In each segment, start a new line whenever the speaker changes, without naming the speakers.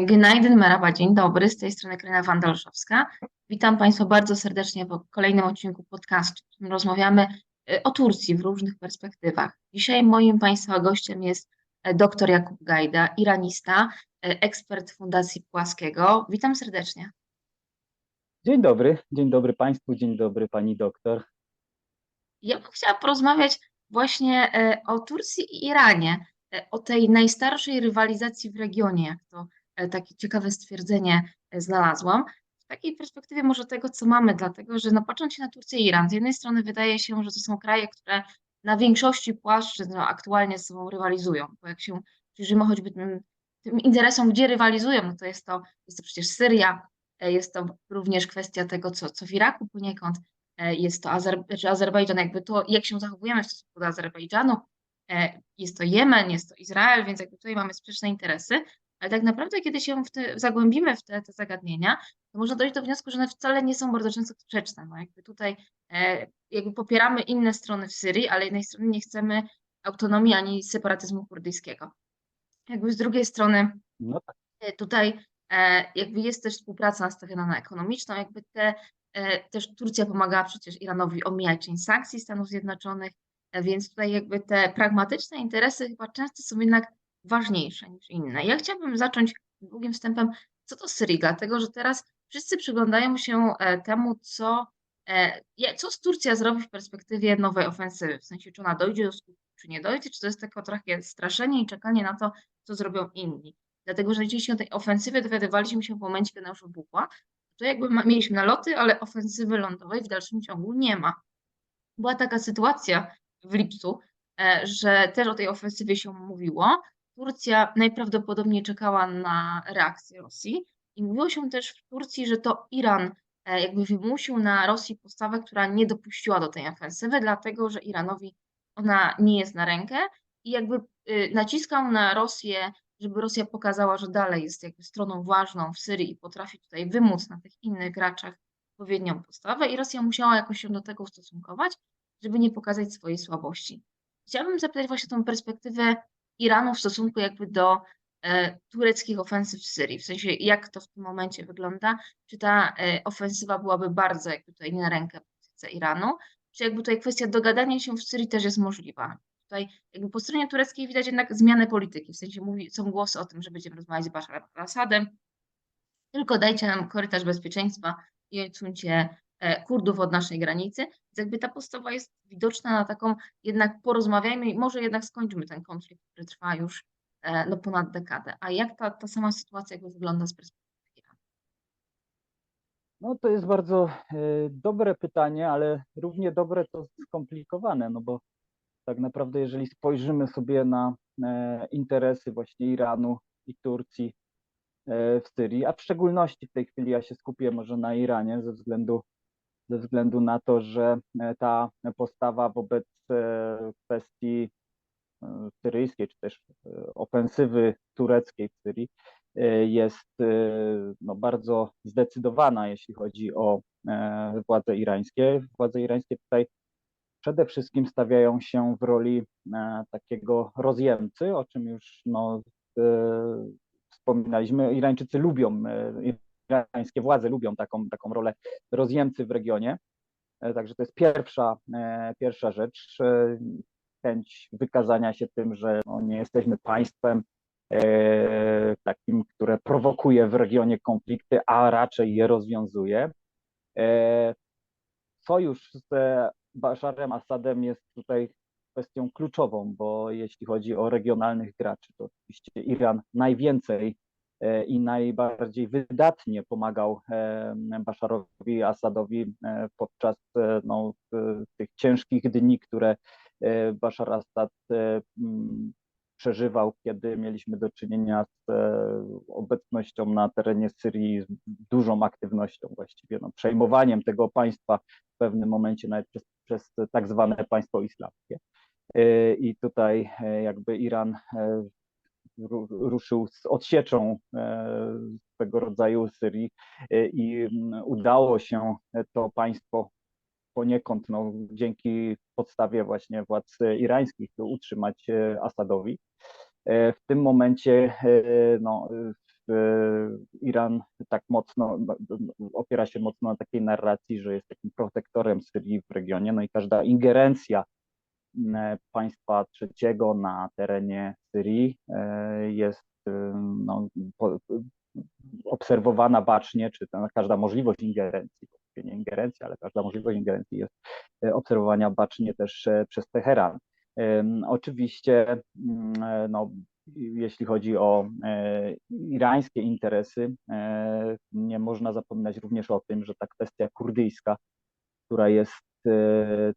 Gnajden Merhaba, dzień dobry, z tej strony Karina Wandalszowska. Witam Państwa bardzo serdecznie w kolejnym odcinku podcastu, w którym rozmawiamy e, o Turcji w różnych perspektywach. Dzisiaj moim Państwa gościem jest e, dr Jakub Gajda, iranista, e, ekspert Fundacji Płaskiego. Witam serdecznie.
Dzień dobry, dzień dobry Państwu, dzień dobry Pani doktor.
Ja bym chciała porozmawiać właśnie o Turcji i Iranie, o tej najstarszej rywalizacji w regionie, jak to takie ciekawe stwierdzenie e, znalazłam. W takiej perspektywie może tego, co mamy, dlatego że no, patrząc się na Turcję i Iran, z jednej strony wydaje się, że to są kraje, które na większości płaszczyzn no, aktualnie ze sobą rywalizują, bo jak się przyjrzymy choćby tym, tym interesom, gdzie rywalizują, no to jest to, jest to przecież Syria, e, jest to również kwestia tego, co, co w Iraku poniekąd, jest to Azer, czy Azerbejdżan, jakby to, jak się zachowujemy w stosunku do Azerbejdżanu, jest to Jemen, jest to Izrael, więc jakby tutaj mamy sprzeczne interesy, ale tak naprawdę, kiedy się w te, zagłębimy w te, te zagadnienia, to można dojść do wniosku, że one wcale nie są bardzo często sprzeczne. No jakby tutaj e, jakby popieramy inne strony w Syrii, ale jednej strony nie chcemy autonomii ani separatyzmu kurdyjskiego. Jakby z drugiej strony
no tak.
e, tutaj e, jakby jest też współpraca nastawiona na ekonomiczną, jakby te, e, też Turcja pomagała przecież Iranowi omijać część sankcji Stanów Zjednoczonych, e, więc tutaj jakby te pragmatyczne interesy chyba często są jednak ważniejsze niż inne. Ja chciałabym zacząć długim wstępem, co to Syrii, dlatego że teraz wszyscy przyglądają się e, temu, co, e, co Turcja zrobi w perspektywie nowej ofensywy, w sensie czy ona dojdzie do skutku, czy nie dojdzie, czy to jest tylko trochę straszenie i czekanie na to, co zrobią inni. Dlatego, że rzeczywiście o tej ofensywie dowiadywaliśmy się w momencie, kiedy już wybuchła, to jakby mieliśmy naloty, ale ofensywy lądowej w dalszym ciągu nie ma. Była taka sytuacja w lipcu, e, że też o tej ofensywie się mówiło, Turcja najprawdopodobniej czekała na reakcję Rosji i mówiło się też w Turcji, że to Iran e, jakby wymusił na Rosji postawę, która nie dopuściła do tej ofensywy, dlatego że Iranowi ona nie jest na rękę i jakby y, naciskał na Rosję, żeby Rosja pokazała, że dalej jest jakby stroną ważną w Syrii i potrafi tutaj wymóc na tych innych graczach odpowiednią postawę i Rosja musiała jakoś się do tego ustosunkować, żeby nie pokazać swojej słabości. Chciałabym zapytać właśnie tą perspektywę Iranu w stosunku jakby do e, tureckich ofensyw w Syrii? W sensie, jak to w tym momencie wygląda? Czy ta e, ofensywa byłaby bardzo jakby tutaj nie na rękę polityce Iranu? Czy jakby tutaj kwestia dogadania się w Syrii też jest możliwa? Tutaj jakby po stronie tureckiej widać jednak zmianę polityki, w sensie mówi, są głosy o tym, że będziemy rozmawiać z Basharem al-Assadem, tylko dajcie nam korytarz bezpieczeństwa i odsuńcie e, Kurdów od naszej granicy. Więc jakby ta postawa jest widoczna na taką, jednak porozmawiajmy i może jednak skończymy ten konflikt, który trwa już e, no, ponad dekadę. A jak ta, ta sama sytuacja jakby wygląda z perspektywy?
No to jest bardzo e, dobre pytanie, ale równie dobre to skomplikowane, no bo tak naprawdę jeżeli spojrzymy sobie na e, interesy właśnie Iranu i Turcji w Syrii, a w szczególności w tej chwili ja się skupię może na Iranie ze względu ze względu na to, że e, ta postawa wobec e, kwestii e, syryjskiej, czy też ofensywy tureckiej w Syrii jest no, bardzo zdecydowana, jeśli chodzi o władze irańskie. Władze irańskie tutaj przede wszystkim stawiają się w roli takiego rozjemcy, o czym już no, wspominaliśmy. Irańczycy lubią irańskie władze lubią taką, taką rolę rozjemcy w regionie. E, także to jest pierwsza, e, pierwsza rzecz. E, chęć wykazania się tym, że no nie jesteśmy państwem takim, które prowokuje w regionie konflikty, a raczej je rozwiązuje. Sojusz z Basharem Assadem jest tutaj kwestią kluczową, bo jeśli chodzi o regionalnych graczy, to oczywiście Iran najwięcej i najbardziej wydatnie pomagał e, Basharowi Assadowi e, podczas no, tych ciężkich dni, które Bashar Assad przeżywał, kiedy mieliśmy do czynienia z obecnością na terenie Syrii, z dużą aktywnością właściwie, no, przejmowaniem tego państwa w pewnym momencie nawet przez, przez tak zwane państwo islamskie. I tutaj jakby Iran ruszył z odsieczą e, tego rodzaju Syrii e, i mm, udało się to państwo poniekąd no, dzięki podstawie właśnie władz irańskich utrzymać e, Asadowi. W tym momencie no, Iran tak mocno no, no, opiera się mocno na takiej narracji, że jest takim protektorem Syrii w regionie, no i każda ingerencja państwa trzeciego na terenie Syrii e, jest e, no, po, obserwowana bacznie, czy każda możliwość ingerencji, nie ingerencja, ale każda możliwość ingerencji jest e, obserwowania bacznie też e, przez Teheran. Oczywiście, mm, e, no, jeśli chodzi o e, irańskie interesy, e, nie można zapominać również o tym, że ta kwestia kurdyjska, która jest e,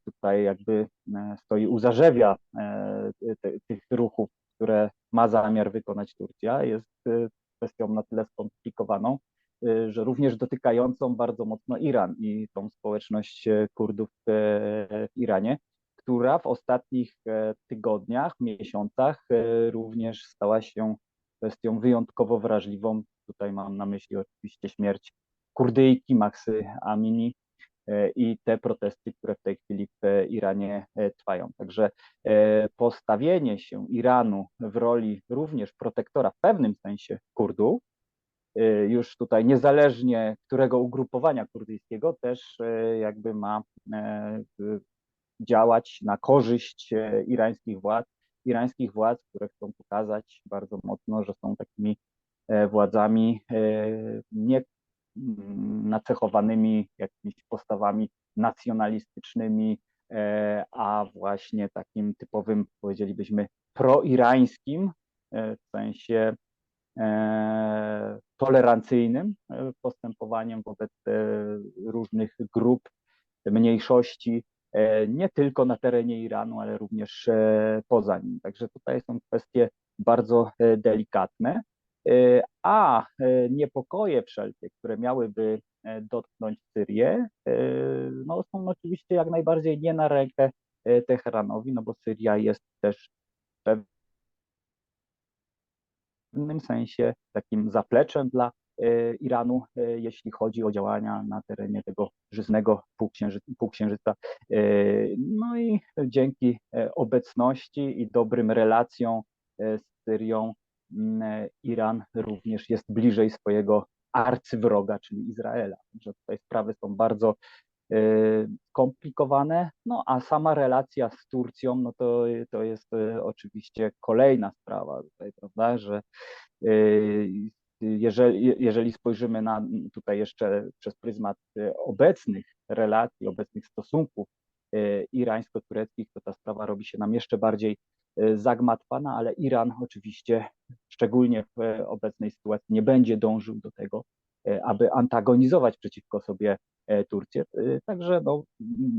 tutaj jakby e, stoi u zarzewia e, tych ruchów, które ma zamiar wykonać Turcja, jest e, kwestią na tyle skomplikowaną, e, że również dotykającą bardzo mocno Iran i tą społeczność e, Kurdów w Iranie która w ostatnich tygodniach, miesiącach również stała się kwestią wyjątkowo wrażliwą. Tutaj mam na myśli oczywiście śmierć Kurdyjki Maksy Amini i te protesty, które w tej chwili w Iranie e, trwają. Także e, postawienie się Iranu w roli również protektora w pewnym sensie Kurdów, e, już tutaj niezależnie którego ugrupowania kurdyjskiego, też e, jakby ma e, działać na korzyść e, irańskich władz, irańskich władz, które chcą pokazać bardzo mocno, że są takimi e, władzami e, nie nacechowanymi jakimiś postawami nacjonalistycznymi, e, a właśnie takim typowym, powiedzielibyśmy, proirańskim e, w sensie e, tolerancyjnym postępowaniem wobec różnych grup, mniejszości, nie tylko na terenie Iranu, ale również poza nim. Także tutaj są kwestie bardzo delikatne, a e, niepokoje wszelkie, które miałyby e, dotknąć Syrię, e, no są oczywiście jak najbardziej nie na rękę e, Teheranowi, no bo Syria jest też w pewnym sensie takim zapleczem dla e, Iranu, e, jeśli chodzi o działania na terenie tego żyznego półksięży, półksiężyca. E, No i dzięki e, obecności i dobrym relacjom e, z Syrią, e, Iran również jest bliżej swojego arcywroga, czyli Izraela. Także tutaj sprawy są bardzo e, skomplikowane, no a sama relacja z Turcją, no to, to jest e, oczywiście kolejna sprawa tutaj, prawda, że e, jeżeli, jeżeli spojrzymy na tutaj jeszcze przez pryzmat obecnych relacji, obecnych stosunków irańsko-tureckich, to ta sprawa robi się nam jeszcze bardziej e, zagmatwana, ale Iran oczywiście, szczególnie w obecnej sytuacji, nie będzie dążył do tego, e, aby antagonizować przeciwko sobie e, Turcję. Także no,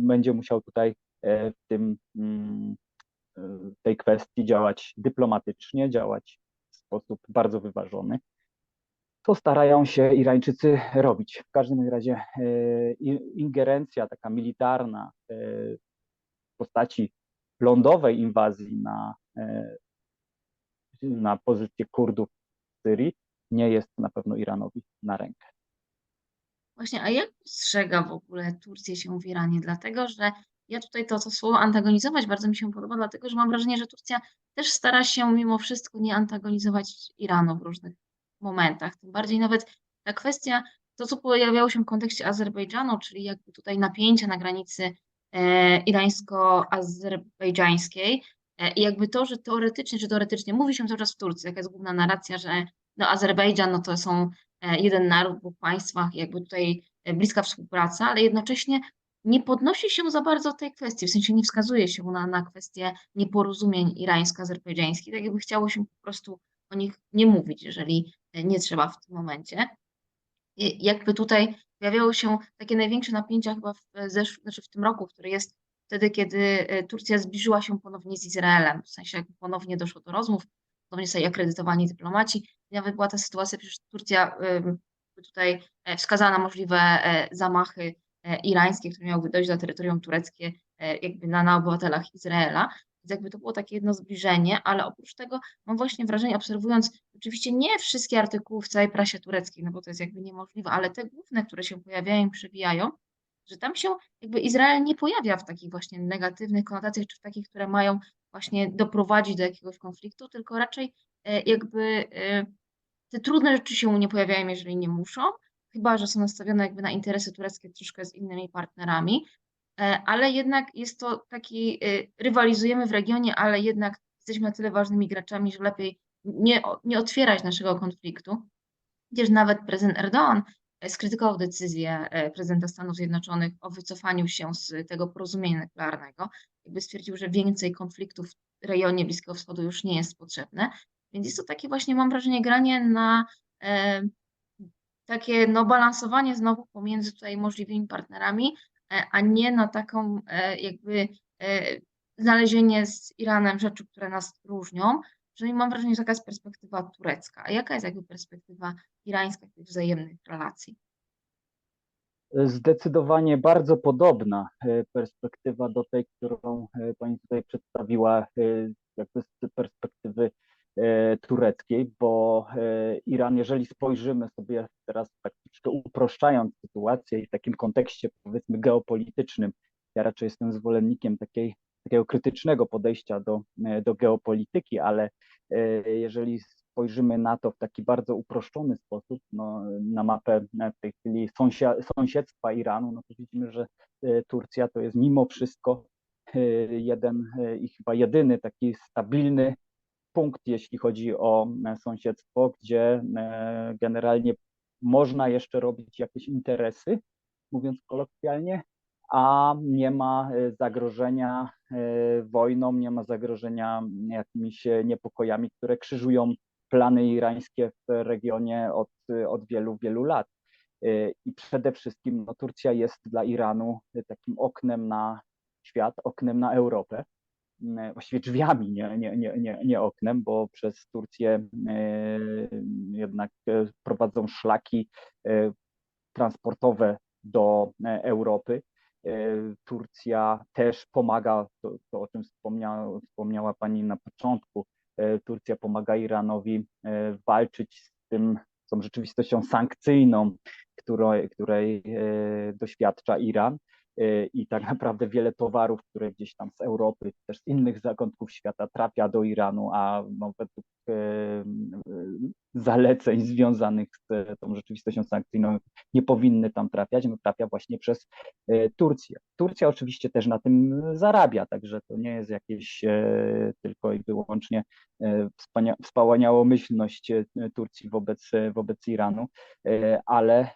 będzie musiał tutaj w tym, mm, w tej kwestii działać dyplomatycznie, działać w sposób bardzo wyważony. To starają się Irańczycy robić. W każdym razie ingerencja taka militarna w postaci lądowej inwazji na, e, na pozycję Kurdów w Syrii nie jest na pewno Iranowi na rękę.
Właśnie, a jak postrzega w ogóle Turcję się w Iranie? Dlatego, że ja tutaj to, to słowo antagonizować bardzo mi się podoba, dlatego że mam wrażenie, że Turcja też stara się mimo wszystko nie antagonizować Iranu w różnych momentach. Tym bardziej nawet ta kwestia, to co pojawiało się w kontekście Azerbejdżanu, czyli jakby tutaj napięcia na granicy irańsko-azerbejdżańskiej e, i jakby to, że teoretycznie, czy teoretycznie mówi się cały czas w Turcji, jaka jest główna narracja, że no Azerbejdżan no to są e, jeden naród w dwóch państwach, jakby tutaj e, bliska współpraca, ale jednocześnie nie podnosi się za bardzo tej kwestii, w sensie nie wskazuje się na, na kwestie nieporozumień irańsko-azerbejdżańskich, tak jakby chciało się po prostu o nich nie mówić, jeżeli e, nie trzeba w tym momencie. I jakby tutaj pojawiało się takie największe napięcia chyba w, zesz- znaczy w tym roku, który jest wtedy, kiedy e, Turcja zbliżyła się ponownie z Izraelem, w sensie ponownie doszło do rozmów, ponownie zostali akredytowani dyplomaci. Nawet była ta sytuacja, przecież Turcja tutaj e, wskazała na możliwe e, zamachy e, irańskie, które miałyby dojść na terytorium tureckie, e, jakby na, na obywatelach Izraela. Więc jakby to było takie jedno zbliżenie, ale oprócz tego mam właśnie wrażenie, obserwując oczywiście nie wszystkie artykuły w całej prasie tureckiej, no bo to jest jakby niemożliwe, ale te główne, które się pojawiają i przewijają, że tam się jakby Izrael nie pojawia w takich właśnie negatywnych konotacjach, czy w takich, które mają właśnie doprowadzić do jakiegoś konfliktu, tylko raczej e, jakby e, te trudne rzeczy się nie pojawiają, jeżeli nie muszą, chyba że są nastawione jakby na interesy tureckie troszkę z innymi partnerami, ale jednak jest to taki, y, rywalizujemy w regionie, ale jednak jesteśmy na tyle ważnymi graczami, że lepiej nie, nie otwierać naszego konfliktu. Gdzież nawet prezydent Erdoğan e, skrytykował decyzję e, prezydenta Stanów Zjednoczonych o wycofaniu się z tego porozumienia nuklearnego. Jakby stwierdził, że więcej konfliktów w rejonie Bliskiego Wschodu już nie jest potrzebne. Więc jest to takie właśnie, mam wrażenie, granie na e, takie no, balansowanie znowu pomiędzy tutaj możliwymi partnerami, e, a nie na taką e, jakby e, znalezienie z Iranem rzeczy, które nas różnią. Przynajmniej mam wrażenie, że taka jest perspektywa turecka. A jaka jest jakby perspektywa irańska tych wzajemnych relacji?
Zdecydowanie bardzo podobna e, perspektywa do tej, którą e, Pani tutaj przedstawiła, e, jakby z perspektywy e, tureckiej, bo e, Iran, jeżeli spojrzymy sobie teraz tak troszkę uproszczając sytuację i w takim kontekście powiedzmy geopolitycznym, ja raczej jestem zwolennikiem takiej, takiego krytycznego podejścia do, e, do geopolityki, ale e, jeżeli spojrzymy na to w taki bardzo uproszczony sposób, no, na mapę e, w tej chwili sąsiedztwa Iranu, no to widzimy, że Turcja to jest mimo wszystko jeden i chyba jedyny taki stabilny punkt, jeśli chodzi o sąsiedztwo, gdzie generalnie można jeszcze robić jakieś interesy, mówiąc kolokwialnie, a nie ma e, zagrożenia e, wojną, nie ma zagrożenia jakimiś e, niepokojami, które krzyżują plany irańskie w regionie od, od wielu, wielu lat. I przede wszystkim no, Turcja jest dla Iranu takim oknem na świat, oknem na Europę. E, Właściwie drzwiami, nie, nie, nie, nie, nie oknem, bo przez Turcję e, jednak e, prowadzą szlaki transportowe do Europy. Turcja też pomaga, to, to o czym wspomniała, wspomniała Pani na początku, Turcja pomaga Iranowi walczyć z tym, tą rzeczywistością sankcyjną, której, której doświadcza Iran. E, I tak naprawdę wiele towarów, które gdzieś tam z Europy, też z innych zakątków świata trafia do Iranu, a no, według e, e, zaleceń związanych z tą rzeczywistością sankcyjną nie powinny tam trafiać, no trafia właśnie przez Turcję. Turcja oczywiście też na tym zarabia, także to nie jest jakieś tylko i wyłącznie wspania- wspaniałomyślność Turcji wobec, wobec Iranu, ale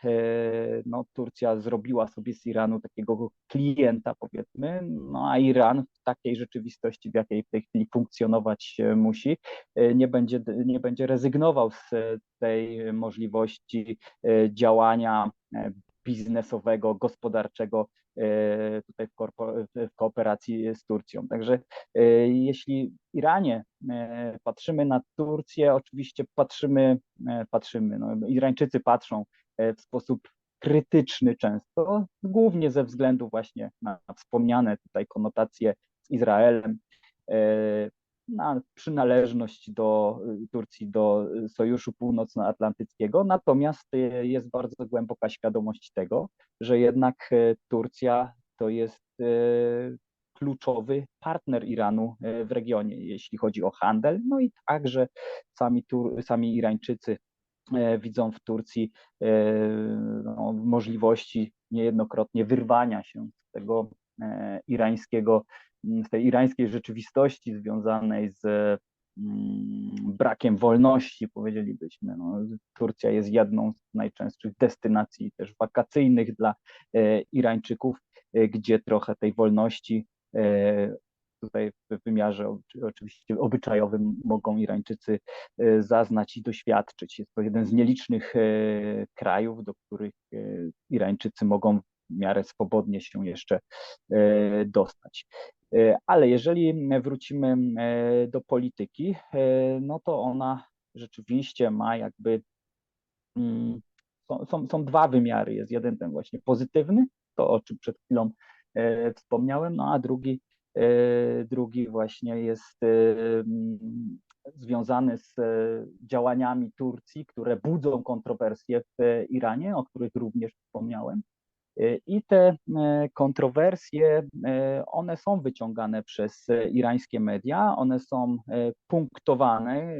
no, Turcja zrobiła sobie z Iranu takiego klienta, powiedzmy, no a Iran w takiej rzeczywistości, w jakiej w tej chwili funkcjonować musi, e, nie będzie, nie będzie rezygnował z e, tej możliwości e, działania biznesowego, gospodarczego tutaj w, w kooperacji z Turcją. Także jeśli Iranie patrzymy na Turcję, oczywiście patrzymy, patrzymy, no, Irańczycy patrzą w sposób krytyczny często, głównie ze względu właśnie na wspomniane tutaj konotacje z Izraelem, e, na przynależność do y, Turcji do y, Sojuszu Północnoatlantyckiego, natomiast jest bardzo głęboka świadomość tego, że jednak Turcja to jest kluczowy partner Iranu w regionie, jeśli chodzi o handel, no i także sami, sami Irańczycy e, widzą w Turcji e, no, możliwości niejednokrotnie wyrwania się z tego e, irańskiego, z tej irańskiej rzeczywistości związanej z mm, brakiem wolności, powiedzielibyśmy. No, Turcja jest jedną z najczęstszych destynacji też wakacyjnych dla e, Irańczyków, e, gdzie trochę tej wolności e, tutaj w wymiarze oczy- oczywiście obyczajowym mogą Irańczycy e, zaznać i doświadczyć. Jest to jeden z nielicznych e, krajów, do których e, Irańczycy mogą w miarę swobodnie się jeszcze dostać. Ale jeżeli wrócimy do polityki, no to ona rzeczywiście ma jakby mm, są, są, dwa wymiary. Jest jeden ten właśnie pozytywny, to o czym przed chwilą wspomniałem, no a drugi, drugi właśnie jest e, mm, związany z e, działaniami Turcji, które budzą kontrowersje w e, Iranie, o których również wspomniałem. I te e, kontrowersje, e, one są wyciągane przez e, irańskie media, one są e, punktowane e,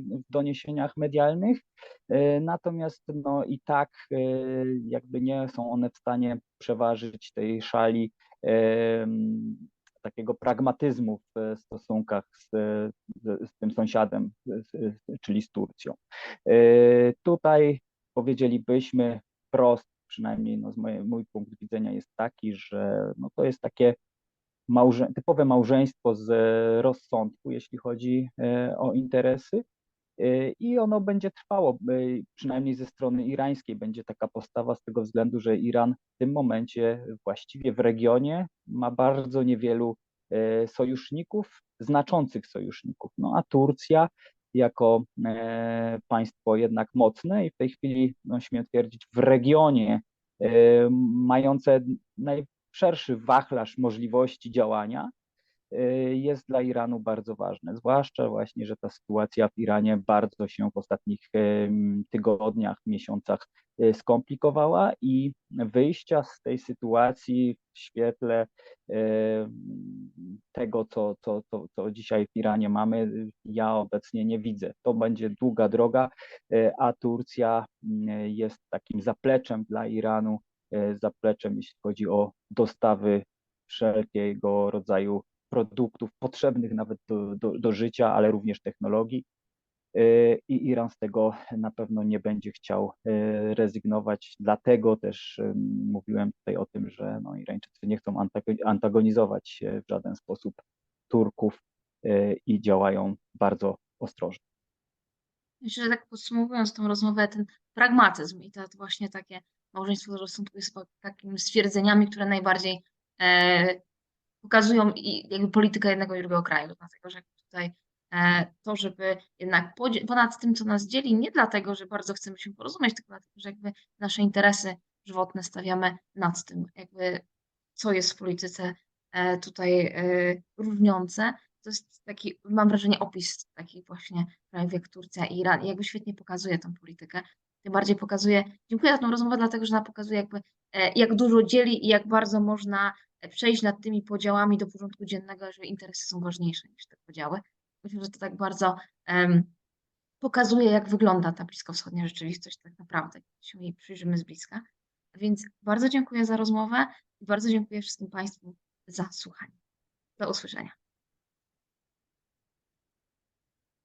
w doniesieniach medialnych, e, natomiast no i tak e, jakby nie są one w stanie przeważyć tej szali takiego pragmatyzmu w stosunkach z, z, z tym sąsiadem, z, czyli z Turcją. E, Tutaj powiedzielibyśmy wprost, przynajmniej no z moje, mój punkt widzenia jest taki, że no to jest takie małże, typowe małżeństwo z rozsądku, jeśli chodzi e, o interesy. E, I ono będzie trwało, e, przynajmniej ze strony irańskiej będzie taka postawa z tego względu, że Iran w tym momencie właściwie w regionie ma bardzo niewielu e, sojuszników, znaczących sojuszników. No a Turcja jako e, państwo jednak mocne i w tej chwili, no śmiem twierdzić, w regionie mające najszerszy wachlarz możliwości działania, jest dla Iranu bardzo ważne. Zwłaszcza właśnie, że ta sytuacja w Iranie bardzo się w ostatnich tygodniach, miesiącach e, skomplikowała i wyjścia z tej sytuacji w świetle em, tego, co, co, co, co dzisiaj w Iranie mamy, ja obecnie nie widzę. To będzie długa droga, a Turcja jest takim zapleczem dla Iranu, zapleczem, jeśli chodzi o dostawy wszelkiego rodzaju produktów potrzebnych nawet do, do, do życia, ale również technologii. E, I Iran z tego na pewno nie będzie chciał e, rezygnować. Dlatego też em, mówiłem tutaj o tym, że no, Irańczycy nie chcą antago- antagonizować w żaden sposób Turków i działają bardzo ostrożnie.
Myślę, że tak podsumowując tą rozmowę, ten pragmatyzm i to właśnie takie małżeństwo jest chyba takimi stwierdzeniami, które najbardziej e, pokazują i jakby politykę jednego i drugiego kraju, dlatego że tutaj e, to, żeby jednak ponad tym, co nas dzieli, nie dlatego, że bardzo chcemy się porozumieć, tylko dlatego, że jakby nasze interesy żywotne stawiamy nad tym, jakby co jest w polityce e, tutaj e, różniące. To jest taki, mam wrażenie, opis takich właśnie krajów jak Turcja i Iran i jakby świetnie pokazuje tą politykę. Tym bardziej pokazuje, dziękuję za tą rozmowę, dlatego że ona pokazuje jakby e, jak dużo dzieli i jak bardzo można e, przejść nad tymi podziałami do porządku dziennego, że interesy są ważniejsze niż te podziały. Myślę, że to tak bardzo em, pokazuje, jak wygląda ta bliskowschodnia rzeczywistość tak naprawdę, jeśli się jej przyjrzymy z bliska. Więc bardzo dziękuję za rozmowę i bardzo dziękuję wszystkim Państwu za słuchanie. Do usłyszenia.